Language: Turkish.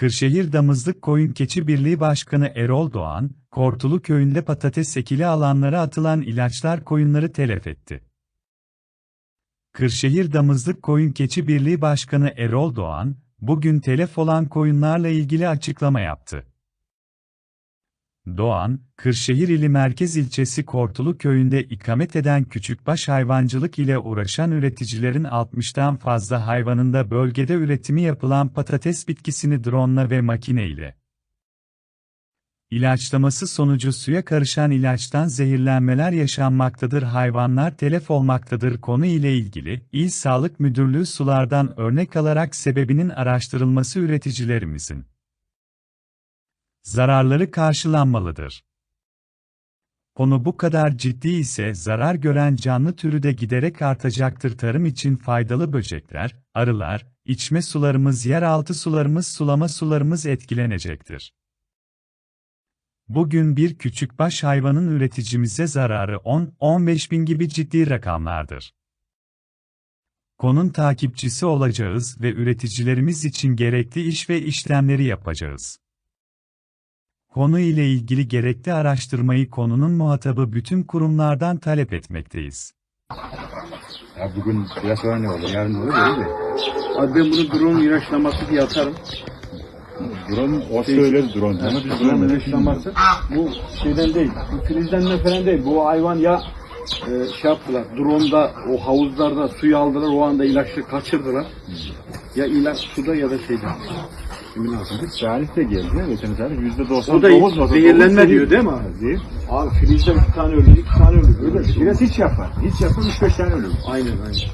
Kırşehir Damızlık Koyun Keçi Birliği Başkanı Erol Doğan, Kortulu köyünde patates ekili alanlara atılan ilaçlar koyunları telef etti. Kırşehir Damızlık Koyun Keçi Birliği Başkanı Erol Doğan, bugün telef olan koyunlarla ilgili açıklama yaptı. Doğan, Kırşehir ili merkez ilçesi Kortulu köyünde ikamet eden küçükbaş hayvancılık ile uğraşan üreticilerin 60'tan fazla hayvanında bölgede üretimi yapılan patates bitkisini drone ve makine ile ilaçlaması sonucu suya karışan ilaçtan zehirlenmeler yaşanmaktadır hayvanlar telef olmaktadır konu ile ilgili İl Sağlık Müdürlüğü sulardan örnek alarak sebebinin araştırılması üreticilerimizin zararları karşılanmalıdır. Konu bu kadar ciddi ise zarar gören canlı türü de giderek artacaktır. Tarım için faydalı böcekler, arılar, içme sularımız, yeraltı sularımız, sulama sularımız etkilenecektir. Bugün bir küçükbaş hayvanın üreticimize zararı 10-15 bin gibi ciddi rakamlardır. Konun takipçisi olacağız ve üreticilerimiz için gerekli iş ve işlemleri yapacağız. Konu ile ilgili gerekli araştırmayı konunun muhatabı bütün kurumlardan talep etmekteyiz. Ya bugün biraz sonra ne olur? Yarın olur değil mi? Abi ben bunu drone ilaçlaması diye atarım. Drone, o söyledi drone. Ama biz Drone ilaçlaması bu şeyden değil, bu filizlenme falan değil. Bu hayvan ya e, şey yaptılar, drone'da o havuzlarda suyu aldılar, o anda ilaçlı kaçırdılar. Ya ilaç suda ya da şeyde. Emin lazım. Salih de geldi. Tarih yüzde doksan O da zehirlenme diyor değil mi abi? Zehir. Abi filizden iki tane öldü, iki tane öldü. Öyle. Biraz hiç yapar. Hiç yapar. Üç beş tane ölür. Aynen aynen.